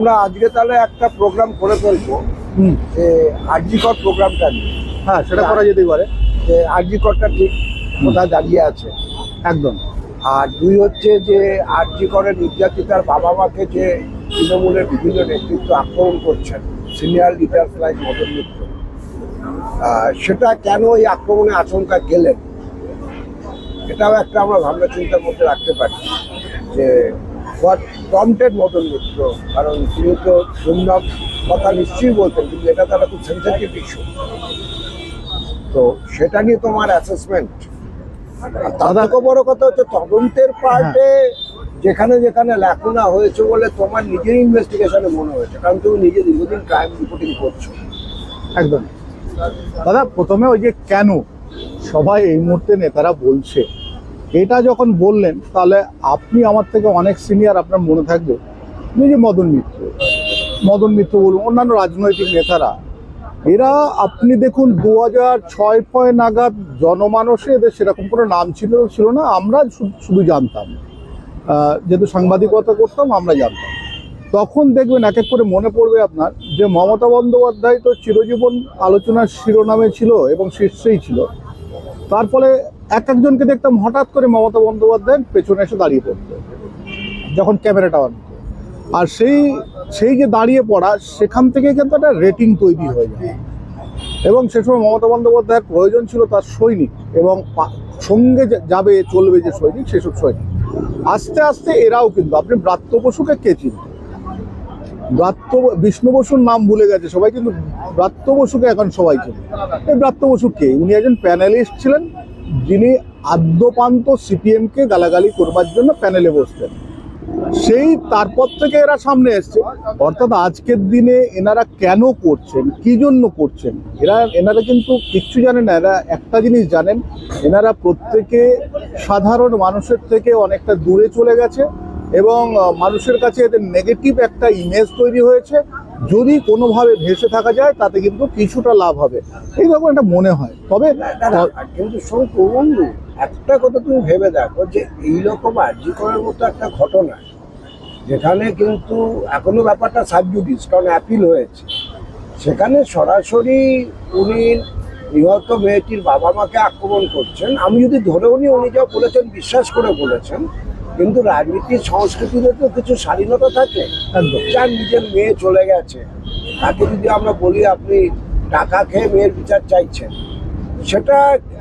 আমরা আজকে তাহলে একটা প্রোগ্রাম করে ফেলব। যে আরজিকর প্রোগ্রামটা নিয়ে। হ্যাঁ সেটা করা যেতেই পারে। যে আরজিকরটা ঠিক কোথায় দাঁড়িয়ে আছে। একদম। আর দুই হচ্ছে যে আরজিকরের নির্যাতিতার বাবা মাকে যে তৃণমূলের বিভিন্ন নেতৃত্ব আক্রমণ করছেন senior leader like Madan Mitra সেটা কেন এই আক্রমণে আচমকা গেলেন? এটাও একটা আমরা ভাবনা চিন্তার মধ্যে রাখতে পারি যে হোয়াট প্রম্পটেড মদন মিত্র কারণ তিনি তো দুর্নাম কথা নিশ্চয়ই বলতেন কিন্তু এটা তারা খুব সেন্সিটিভ ইস্যু তো সেটা নিয়ে তোমার অ্যাসেসমেন্ট তার থেকেও বড় কথা হচ্ছে তদন্তের পার্টে যেখানে যেখানে লেখনা হয়েছে বলে তোমার নিজের ইনভেস্টিগেশনে মনে হয়েছে কারণ তুমি নিজে দীর্ঘদিন ক্রাইম রিপোর্টিং করছ। একদম। দাদা প্রথমে ওই যে কেন সবাই এই মুহূর্তে নেতারা বলছে এটা যখন বললেন, তাহলে আপনি আমার থেকে অনেক সিনিয়র আপনার মনে থাকবে। যে মদন মিত্র মদন মিত্র বলুন, অন্যান্য রাজনৈতিক নেতারা, এরা আপনি দেখুন দু হাজার ছয় ফয় নাগাদ জনমানসে এদের সেরকম কোনো নাম ছিল ছিল না, আমরা শুধু জানতাম। যেহেতু সাংবাদিকতা করতাম, আমরা জানতাম। তখন দেখবেন এক এক করে মনে পড়বে আপনার, যে মমতা বন্দ্যোপাধ্যায় তো চিরজীবন আলোচনার শিরোনামে ছিল এবং শীর্ষেই ছিল। তার ফলে এক একজনকে দেখতাম হঠাৎ করে মমতা বন্দ্যোপাধ্যায়ের পেছনে এসে দাঁড়িয়ে পড়তো, যখন ক্যামেরাটা অন আর সেই সেই যে দাঁড়িয়ে পড়া, সেখান থেকে কিন্তু একটা রেটিং তৈরি হয়ে যায়। এবং সে সময় মমতা বন্দ্যোপাধ্যায়ের প্রয়োজন ছিল তার সৈনিক, এবং সঙ্গে যাবে, চলবে যে সৈনিক, সেসব সৈনিক। আস্তে আস্তে এরাও কিন্তু, আপনি ব্রাত্য বসুকে কে চিনতেন ব্রাত্য বিষ্ণু বসুর নাম ভুলে গেছে সবাই, কিন্তু ব্রাত্য বসুকে এখন সবাই চেনে। এই ব্রাত্য বসু কে? উনি একজন প্যানেলিস্ট ছিলেন যিনি আদ্যপান্ত সিপিএমকে গালাগালি করবার জন্য প্যানেলে বসতেন সেই তারপর থেকে এরা সামনে এসছে। অর্থাৎ আজকের দিনে এনারা কেন করছেন, কি জন্য করছেন? এরা, এনারা কিন্তু কিচ্ছু জানেন না। এরা একটা জিনিস জানেন, এনারা প্রত্যেকে সাধারণ মানুষের থেকে অনেকটা দূরে চলে গেছে। এবং মানুষের কাছে এদের নেগেটিভ একটা ইমেজ তৈরি হয়েছে। যদি কোনোভাবে ভেসে থাকা যায় তাতে কিন্তু কিছুটা লাভ হবে। এইরকম একটা মনে হয়। তবে কিন্তু শঙ্কু বন্ধু একটা কথা তুমি ভেবে দেখো যে এইরকম আর্জি করার মতো একটা ঘটনা যেখানে কিন্তু এখনও ব্যাপারটা সাবজুডিস কারণ অ্যাপিল হয়েছে। সেখানে সরাসরি উনি নিহত মেয়েটির বাবা মাকে আক্রমণ করছেন। আমি যদি ধরে উনি উনি যা বলেছেন বিশ্বাস করে বলেছেন কিন্তু রাজনীতির সংস্কৃতিতে তো কিছু স্বাধীনতা থাকে। যার নিজের মেয়ে চলে গেছে। তাকে যদি আমরা বলি আপনি টাকা খেয়ে মেয়ের বিচার চাইছেন সেটা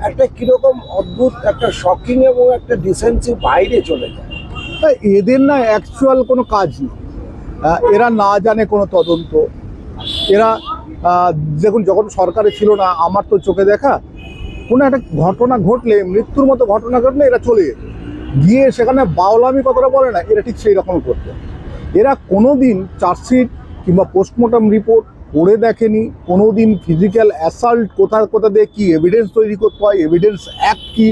একটা কীরকম অদ্ভুত একটা শকিং এবং একটা ডিসেন্সি বাইরে চলে যায়। তা এদের না অ্যাকচুয়াল কোনো কাজ নেই। এরা না জানে কোনো তদন্ত। এরা দেখুন যখন সরকারে ছিল না আমার তো চোখে দেখা কোনো একটা ঘটনা ঘটলে মৃত্যুর মতো ঘটনা ঘটলে এরা চলে যেত। গিয়ে সেখানে বাউলামি কথাটা বলে না, এরা ঠিক সেই রকম করতো। এরা কোনো দিন চার্জশিট কিংবা পোস্টমর্টম রিপোর্ট পড়ে দেখেনি কোনো দিন ফিজিক্যাল অ্যাসাল্ট কোথা কোথা দিয়ে কী এভিডেন্স তৈরি করতে হয় এভিডেন্স অ্যাক্ট কী,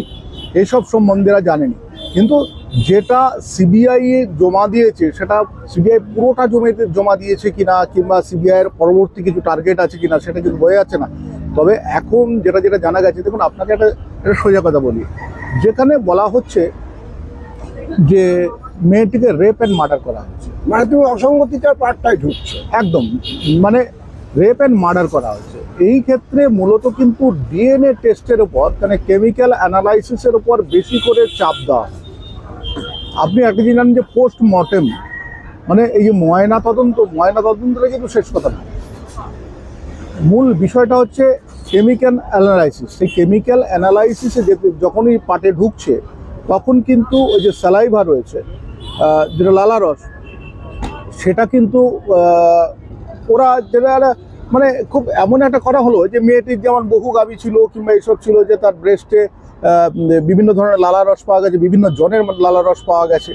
এসব সম্বন্ধে এরা জানেনি। কিন্তু যেটা সিবিআই জমা দিয়েছে, সেটা সিবিআই পুরোটা জমিতে জমা দিয়েছে কিনা, কিংবা সিবিআইয়ের পরবর্তী কিছু টার্গেট আছে কিনা, সেটা কিন্তু বোঝা যাচ্ছে না। তবে এখন যেটা যেটা জানা গেছে, দেখুন, আপনাকে একটা সোজা কথা বলি। যেখানে বলা হচ্ছে যে মেয়েটিকে রেপ অ্যান্ড মার্ডার করা হচ্ছে মানে তুমি অসঙ্গতিটার পার্টটাই ঢুকছো। একদম। মানে রেপ অ্যান্ড মার্ডার করা হচ্ছে এই ক্ষেত্রে মূলত কিন্তু ডিএনএ টেস্টের উপর মানে কেমিক্যাল অ্যানালাইসিসের উপর বেশি করে চাপ দেওয়া। আপনি একটা জিনিস জানেন যে পোস্ট মর্টেম মানে এই যে ময়না তদন্ত ময়না তদন্তটা কিন্তু শেষ কথা না। মূল বিষয়টা হচ্ছে কেমিক্যাল অ্যানালাইসিস সেই কেমিক্যাল অ্যানালাইসিসে যেতে যখনই পাটে ঢুকছে তখন কিন্তু ওই যে স্যালাইভা রয়েছে যেটা লালারস সেটা কিন্তু ওরা যেটা মানে খুব এমন একটা করা হলো যে মেয়েটির যেমন বহু গাবি ছিল কিংবা এইসব ছিল যে তার ব্রেস্টে বিভিন্ন ধরনের লালা রস পাওয়া গেছে, বিভিন্ন জনের লালা রস পাওয়া গেছে,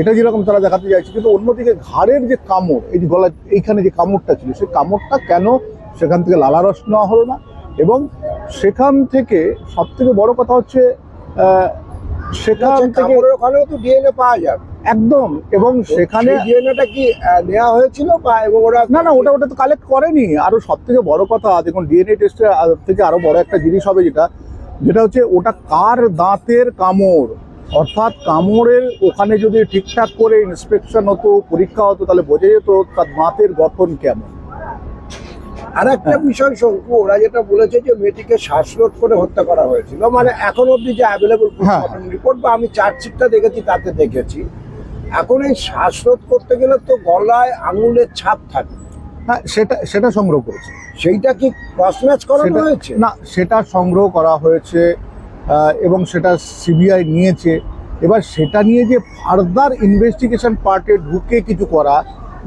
এটা যেরকম তারা দেখাতে চাইছে, কিন্তু অন্যদিকে ঘাড়ের যে কামড়, এই যে গলা, এইখানে যে কামড়টা ছিল, সেই কামড়টা কেন সেখান থেকে লালা রস নেওয়া হলো না? এবং সেখান থেকে সবথেকে বড় কথা হচ্ছে সেখান থেকে ওখানেও তো ডিএনএ পাওয়া যাবে। একদম এবং সেখানে ডিএনএটা কি নেওয়া হয়েছিল বা এবং ওরা না না ওটা ওটা তো কালেক্ট করেনি। আরও সব থেকে বড় কথা দেখুন ডিএনএ টেস্টে থেকে আরও বড় একটা জিনিস হবে যেটা যেটা হচ্ছে ওটা কার দাঁতের কামড়? অর্থাৎ কামড়ের ওখানে যদি ঠিকঠাক করে ইন্সপেকশন হতো পরীক্ষা হতো তাহলে বোঝা যেত তার দাঁতের গঠন কেমন। আর একটা বিষয় শঙ্কু ওরা যেটা বলেছে যে মেয়েটিকে শ্বাসরোধ করে হত্যা করা হয়েছিল মানে এখন অব্দি যে অ্যাভেলেবল হ্যাঁ। রিপোর্ট বা আমি চার্জশিটটা দেখেছি তাতে দেখেছি এখন এই শ্বাসরোধ করতে গেলে তো গলায় আঙুলের ছাপ থাকে। হ্যাঁ সেটা সেটা সংগ্রহ করেছে। সেইটা কি ক্রস ম্যাচ করানো হয়েছে? না সেটা সংগ্রহ করা হয়েছে এবং সেটা সিবিআই নিয়েছে। এবার সেটা নিয়ে যে ফার্দার ইনভেস্টিগেশন পার্টে ঢুকে কিছু করা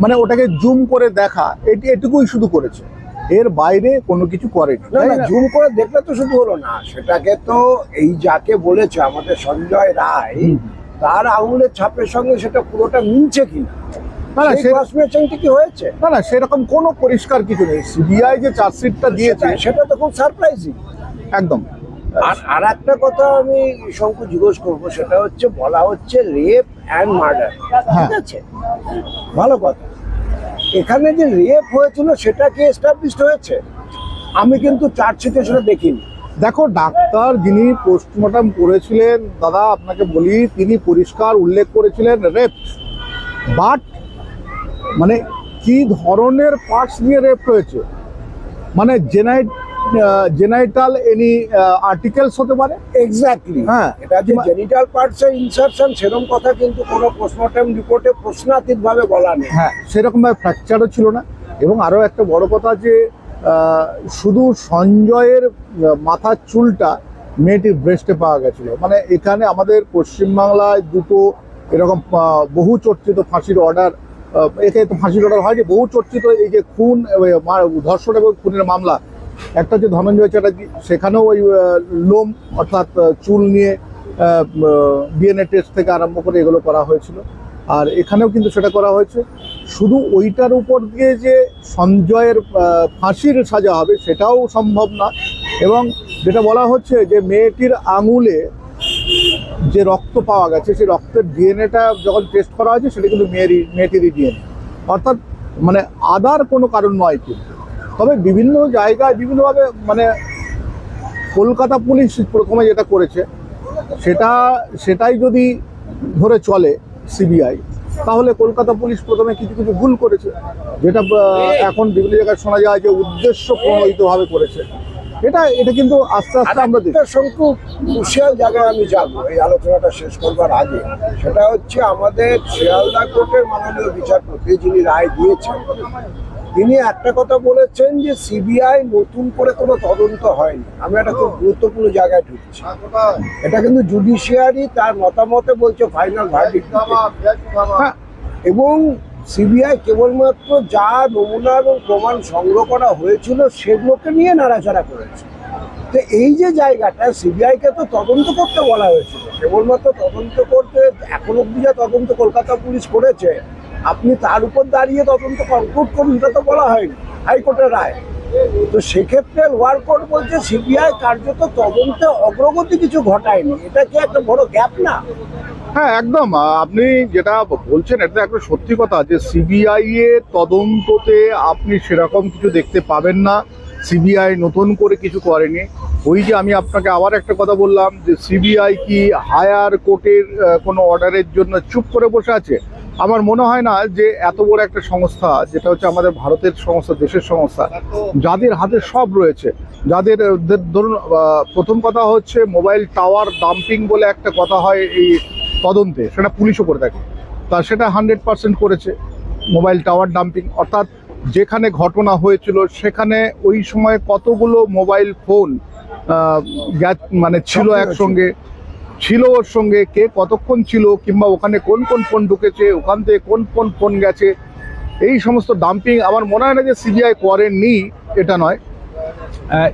মানে ওটাকে জুম করে দেখা এটি এটুকুই শুধু করেছে। এর বাইরে কোনো কিছু করে না? জুম করে দেখলে তো শুধু হলো না সেটাকে তো এই যাকে বলেছে আমাদের সঞ্জয় রায় তার আঙুলের ছাপের সঙ্গে সেটা পুরোটা মিলছে কিনা? না না সে- ক্রস কি হয়েছে? না না সেরকম কোনো পরিষ্কার কিছু নেই। সিবিআই যে চার্জশিটটা দিয়েছে সেটা- তো খুব সারপ্রাইজিং একদম। আর আর একটা কথা আমি শঙ্কু জিজ্ঞেস করব সেটা হচ্ছে বলা হচ্ছে রেপ অ্যান্ড মার্ডার। ঠিক আছে? ভালো কথা। এখানে যে রেপ হয়েছিল সেটা কি এস্টাবলিশড হয়েছে? আমি কিন্তু চার্জশিটে সেটা দেখিনি। দেখো, ডাক্তার যিনি পোস্টমর্টম করেছিলেন, দাদা, আপনাকে বলি, তিনি পরিষ্কার উল্লেখ করেছিলেন রেপ বাট মানে কি ধরনের পার্টস নিয়ে রেপ হয়েছে? মানে জেনাইট জেনাইটাল এনি আর্টিকেলস হতে পারে? এক্স্যাক্টলি হ্যাঁ। এটা যে জেনিটাল পার্টস এর ইনসারশন সেরকম কথা কিন্তু কোনো পোস্টমর্টম রিপোর্টে প্রশ্নাতীত ভাবে বলা নেই। হ্যাঁ সেরকমভাবে ফ্র্যাকচারও ছিল না। এবং আরও একটা বড় কথা যে শুধু সঞ্জয়ের মাথার চুলটা মেয়েটির ব্রেস্টে পাওয়া গেছিল। মানে এখানে আমাদের পশ্চিমবাংলায় দুটো এরকম বহু চর্চিত ফাঁসির অর্ডার একে তো ফাঁসির অর্ডার হয়নি বহু চর্চিত এই যে খুন ধর্ষণ এবং খুনের মামলা একটা হচ্ছে ধনঞ্জয় চ্যাটার্জি, সেখানেও ওই লোম অর্থাৎ চুল নিয়ে ডিএনএ টেস্ট থেকে আরম্ভ করে এগুলো করা হয়েছিল। আর এখানেও কিন্তু সেটা করা হয়েছে। শুধু ওইটার উপর দিয়ে যে সঞ্জয়ের ফাঁসির সাজা হবে, সেটাও সম্ভব না। এবং যেটা বলা হচ্ছে যে মেয়েটির আঙুলে যে রক্ত পাওয়া গেছে, সেই রক্তের ডিএনএটা যখন টেস্ট করা হয়েছে, সেটা কিন্তু মেয়েরই, মেয়েটিরই ডিএনএ অর্থাৎ মানে আদার কোনো কারণ নয় কিন্তু। তবে বিভিন্ন জায়গায় বিভিন্নভাবে মানে কলকাতা পুলিশ প্রথমে যেটা করেছে সেটা সেটাই যদি ধরে চলে সিবিআই তাহলে কলকাতা পুলিশ প্রথমে কিছু কিছু ভুল করেছে যেটা এখন বিভিন্ন জায়গায় শোনা যায় যে উদ্দেশ্য প্রণোদিতভাবে করেছে। এটা এটা কিন্তু আস্তে আস্তে আমরা শঙ্কু ক্রুশিয়াল জায়গায় আমি যাব এই আলোচনাটা শেষ করবার আগে। সেটা হচ্ছে আমাদের শিয়ালদা কোর্টের মাননীয় বিচারপতি যিনি রায় দিয়েছেন তিনি একটা কথা বলেছেন যে সিবিআই নতুন করে কোনো তদন্ত হয়নি। আমি একটা খুব গুরুত্বপূর্ণ জায়গায় ঢুকছি। এটা কিন্তু জুডিশিয়ারি তার মতামতে বলছে ফাইনাল ভার্ডিক্ট হ্যাঁ এবং সিবিআই কেবলমাত্র যা নমুনা এবং প্রমাণ সংগ্রহ করা হয়েছিল সেগুলোকে নিয়ে নাড়াচাড়া করেছে। তো এই যে জায়গাটা, সিবিআইকে তো তদন্ত করতে বলা হয়েছিল। কেবলমাত্র তদন্ত করতে এখন অব্দি যা তদন্ত কলকাতা পুলিশ করেছে আপনি তার উপর দাঁড়িয়ে তদন্ত কনক্লুড করুন এটা তো বলা হয়নি, হাইকোর্টের রায়। তো সেক্ষেত্রে লোয়ার কোর্ট বলছে সিবিআই কার্যত তদন্তে অগ্রগতি কিছু ঘটায়নি। এটা কি একটা বড় গ্যাপ না? হ্যাঁ একদম। আপনি যেটা বলছেন, এটা একটা সত্যি কথা যে সিবিআই এর তদন্ততে আপনি সেরকম কিছু দেখতে পাবেন না। সিবিআই নতুন করে কিছু করেনি। ওই যে আমি আপনাকে আবার একটা কথা বললাম যে সিবিআই কি হায়ার কোর্টের কোনো অর্ডারের জন্য চুপ করে বসে আছে? আমার মনে হয় না যে এত বড় একটা সংস্থা যেটা হচ্ছে আমাদের ভারতের সংস্থা দেশের সংস্থা যাদের হাতে সব রয়েছে যাদের ধরুন প্রথম কথা হচ্ছে মোবাইল টাওয়ার ডাম্পিং বলে একটা কথা হয় এই তদন্তে সেটা পুলিশও করে থাকে। তা সেটা হান্ড্রেড পার্সেন্ট করেছে মোবাইল টাওয়ার ডাম্পিং। অর্থাৎ যেখানে ঘটনা হয়েছিল সেখানে ওই সময় কতগুলো মোবাইল ফোন মানে ছিল। একসঙ্গে ছিল ওর সঙ্গে কে কতক্ষণ ছিল কিংবা ওখানে কোন কোন ফোন ঢুকেছে ওখান থেকে কোন কোন ফোন গেছে এই সমস্ত ডাম্পিং আমার মনে হয় না যে সিবিআই করেননি এটা নয়।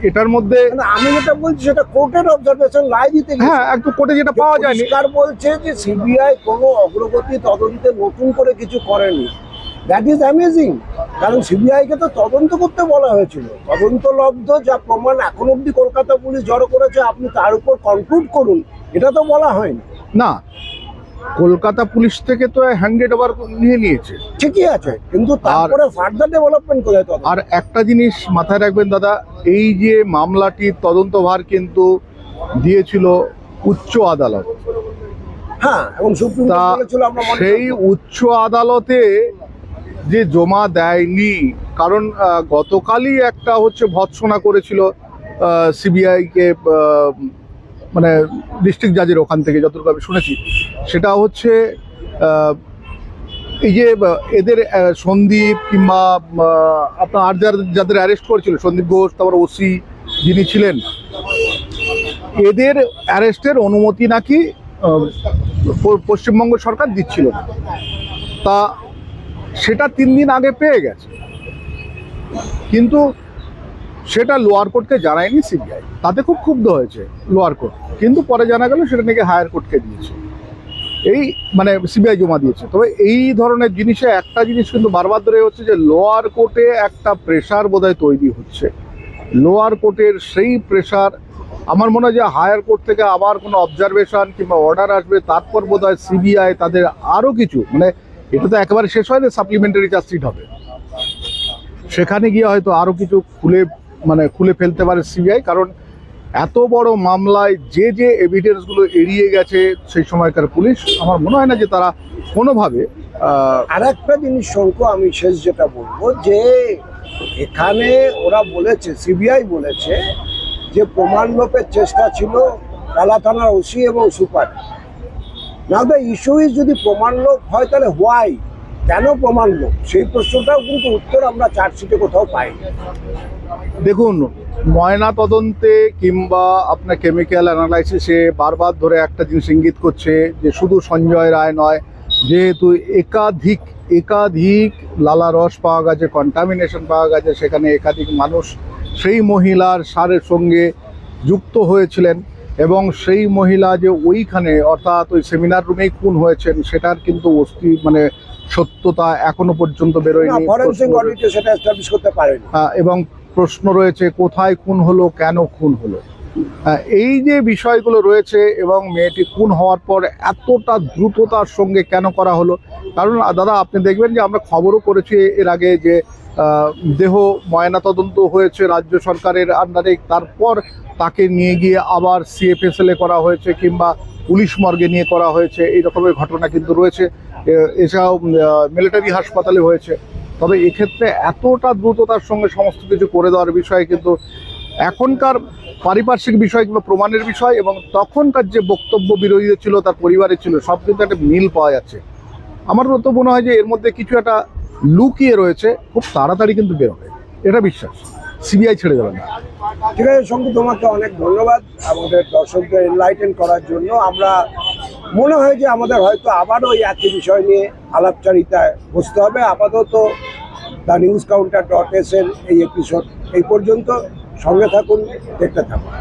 এটার মধ্যে আমি যেটা বলছি সেটা কোর্টের অবজারভেশন রায় দিতে। হ্যাঁ একটু কোর্টে যেটা পাওয়া যায়নি। পরিষ্কার বলছে যে সিবিআই কোনো অগ্রগতি তদন্তে নতুন করে কিছু করেনি। দ্যাট ইজ অ্যামেজিং কারণ সিবিআইকে তো তদন্ত করতে বলা হয়েছিল। তদন্ত লব্ধ যা প্রমাণ এখন অব্দি কলকাতা পুলিশ জড়ো করেছে আপনি তার উপর কনক্লুড করুন। এটা তো বলা হয়নি। না কলকাতা পুলিশ থেকে তো হ্যান্ডেড ওভার নিয়ে নিয়েছে। ঠিকই আছে কিন্তু তারপরে ফার্দার ডেভেলপমেন্ট তদন্ত আর একটা জিনিস মাথায় রাখবেন দাদা এই যে মামলাটির তদন্তভার কিন্তু দিয়েছিল উচ্চ আদালত। হ্যাঁ এবং সুপ্রিম সেই উচ্চ আদালতে যে জমা দেয়নি কারণ গতকালই একটা হচ্ছে ভৎসনা করেছিল সিবিআই কে আহ, মানে ডিস্ট্রিক্ট জাজের ওখান থেকে যতটুকু আমি শুনেছি, সেটা হচ্ছে এই যে এদের সন্দীপ কিংবা আপনার আর যাদের অ্যারেস্ট করেছিল, সন্দীপ ঘোষ, তারপর ওসি যিনি ছিলেন, এদের অ্যারেস্টের অনুমতি নাকি পশ্চিমবঙ্গ সরকার দিচ্ছিল তা সেটা তিন দিন আগে পেয়ে গেছে। কিন্তু সেটা লোয়ার কোর্টকে জানায়নি সিবিআই তাতে খুব ক্ষুব্ধ হয়েছে লোয়ার কোর্ট কিন্তু পরে জানা গেল সেটা নাকি হায়ার কোর্টকে দিয়েছে। এই মানে সিবিআই জমা দিয়েছে। তবে এই ধরনের জিনিসে একটা জিনিস কিন্তু বারবার ধরে হচ্ছে যে লোয়ার কোর্টে একটা প্রেশার বোধহয় তৈরি হচ্ছে। লোয়ার কোর্টের সেই প্রেশার আমার মনে হয় যে হায়ার কোর্ট থেকে আবার কোনো অবজারভেশন কিংবা অর্ডার আসবে, তারপর বোধ হয় সিবিআই তাদের আরও কিছু মানে এটা তো একেবারে শেষ হয় না সাপ্লিমেন্টারি চার্জশিট হবে। সেখানে গিয়ে হয়তো আরও কিছু খুলে মানে খুলে ফেলতে পারে সিবিআই, কারণ এত বড় মামলায় যে যে এভিডেন্সগুলো এড়িয়ে গেছে সেই সময়কার পুলিশ, আমার মনে হয় না যে তারা কোনোভাবে আর একটা জিনিস শঙ্কু, আমি শেষ যেটা বলব, যে এখানে ওরা বলেছে, সিবিআই বলেছে, যে প্রমাণ লোপের চেষ্টা ছিল কালা থানার ওসি এবং সুপার। না দ্য ইস্যু ইজ যদি প্রমাণ লোপ হয়, তাহলে হোয়াই কেন প্রমাণ লোপ সেই প্রশ্নটাও কিন্তু উত্তর আমরা চার্জশিটে কোথাও পাইনি। দেখুন ময়না তদন্তে কিংবা আপনার কেমিক্যাল অ্যানালাইসিসে বারবার ধরে একটা জিনিস ইঙ্গিত করছে যে শুধু সঞ্জয় রায় নয়, যেহেতু একাধিক একাধিক লালা রস পাওয়া গেছে কন্টামিনেশন পাওয়া গেছে, সেখানে একাধিক মানুষ, সেই মহিলার সারের সঙ্গে যুক্ত হয়েছিলেন এবং সেই মহিলা যে ওইখানে, অর্থাৎ ওই সেমিনার রুমেই খুন হয়েছেন, সেটার কিন্তু অস্তি মানে সত্যতা এখনও পর্যন্ত বেরোয়নি। ফরেন্সিক অডিটে সেটা এস্টাবলিশ করতে পারেনি। এবং প্রশ্ন রয়েছে কোথায় খুন হলো কেন খুন হলো? আহ, এই যে বিষয়গুলো রয়েছে এবং মেয়েটি খুন হওয়ার পর এতটা দ্রুততার সঙ্গে কেন করা হলো? কারণ দাদা আপনি দেখবেন যে আমরা খবরও করেছি এর আগে যে দেহ ময়নাতদন্ত হয়েছে রাজ্য সরকারের আন্ডারে তারপর তাকে নিয়ে গিয়ে আবার সিএফএসএল এ করা হয়েছে কিংবা পুলিশ মর্গে নিয়ে করা হয়েছে এই রকমের ঘটনা কিন্তু রয়েছে। এছাড়াও মিলিটারি হাসপাতালে হয়েছে। তবে এক্ষেত্রে এতটা দ্রুততার সঙ্গে সমস্ত কিছু করে দেওয়ার বিষয়ে কিন্তু এখনকার পারিপার্শ্বিক বিষয় কিংবা প্রমাণের বিষয় এবং তখনকার যে বক্তব্য বিরোধীদের ছিল, তার পরিবারের ছিল, সব কিন্তু একটা মিল পাওয়া যাচ্ছে। আমার তো মনে হয় যে এর মধ্যে কিছু একটা লুকিয়ে রয়েছে, খুব তাড়াতাড়ি কিন্তু বেরোবে। এটা বিশ্বাস। সিবিআই ছেড়ে যাবে না। ঠিক আছে শঙ্কু তোমাকে অনেক ধন্যবাদ আমাদের দর্শকদের এনলাইটেন করার জন্য। আমরা মনে হয় যে আমাদের হয়তো আবারও ওই একই বিষয় নিয়ে আলাপচারিতায় বসতে হবে। আপাতত the news counter dot S এর এই এপিসোড এই পর্যন্ত সঙ্গে থাকুন, দেখতে থাকুন।